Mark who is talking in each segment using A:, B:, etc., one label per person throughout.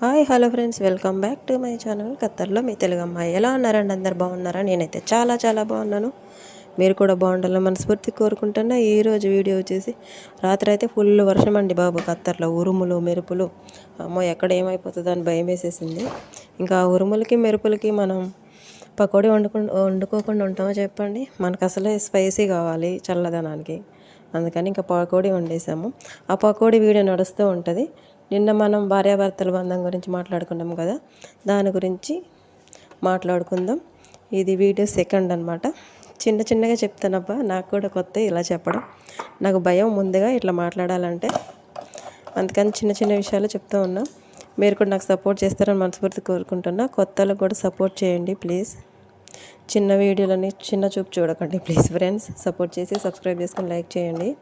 A: Hi hello friends welcome back to my channel. ఖత్తర్లో మీ తెలుగు అమ్మాయి ఎలా ఉన్నారండి? అందరు బాగున్నారా? నేనైతే చాలా చాలా బాగున్నాను. మీరు కూడా బాగుండాలని మనస్ఫూర్తి కోరుకుంటున్నా. ఈరోజు వీడియో వచ్చేసి రాత్రి అయితే ఫుల్ వర్షం అండి బాబు. ఖత్తర్లో ఉరుములు మెరుపులు. అమ్మో ఎక్కడ ఏమైపోతుందో అని భయం వేసేసింది. ఇంకా ఉరుములకి మెరుపులకి మనం పకోడీ వండుకు వండుకోకుండా ఉంటామో చెప్పండి? మనకు అసలే స్పైసీ కావాలి చల్లదనానికి. అందుకని ఇంకా పకోడీ వండేసాము. ఆ పకోడీ వీడియో నడుస్తూ ఉంటుంది. నిన్న మనం భార్యాభర్తల బంధం గురించి మాట్లాడుకున్నాం కదా దాని గురించి మాట్లాడుకుందాం. ఇది వీడియో సెకండ్ అనమాట చిన్న చిన్నగా చెప్తానబ్బా నాకు కూడా కొత్త ఇలా చెప్పడం. నాకు భయం ముందుగా ఇట్లా మాట్లాడాలంటే. అందుకని చిన్న చిన్న విషయాలు చెప్తూ ఉన్నా. మీరు కూడా నాకు సపోర్ట్ చేస్తారని మనస్ఫూర్తి కోరుకుంటున్నా. కొత్తలకు కూడా సపోర్ట్ చేయండి ప్లీజ్. చిన్న వీడియోలని చిన్న చూపు చూడకండి ప్లీజ్ ఫ్రెండ్స్. సపోర్ట్ చేసి సబ్స్క్రైబ్ చేసుకొని లైక్ చేయండి.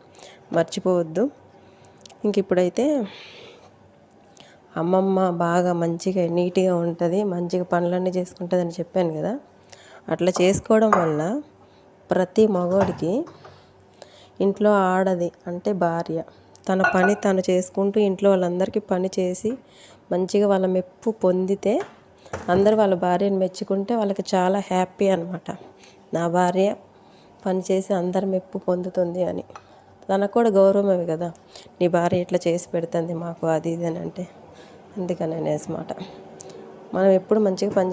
A: మర్చిపోవద్దు. ఇంక ఇప్పుడైతే అమ్మమ్మ బాగా మంచిగా నీట్గా ఉంటుంది మంచిగా పనులన్నీ చేసుకుంటుంది అని చెప్పాను కదా. అట్లా చేసుకోవడం వల్ల ప్రతి మగవాడికి ఇంట్లో ఆడది అంటే భార్య. తన పని తను చేసుకుంటూ ఇంట్లో వాళ్ళందరికీ పని చేసి మంచిగా వాళ్ళ మెప్పు పొందితే అందరు వాళ్ళ భార్యను మెచ్చుకుంటే వాళ్ళకి చాలా హ్యాపీ అనమాట నా భార్య పని చేసి అందరి మెప్పు పొందుతుంది అని. తనకు కూడా గౌరవమే కదా. నీ భార్య ఇట్లా చేసి పెడుతుంది మాకు అది ఇది అని అంటే. అందుకని అనేసి మాట. మనం ఎప్పుడు మంచిగా పని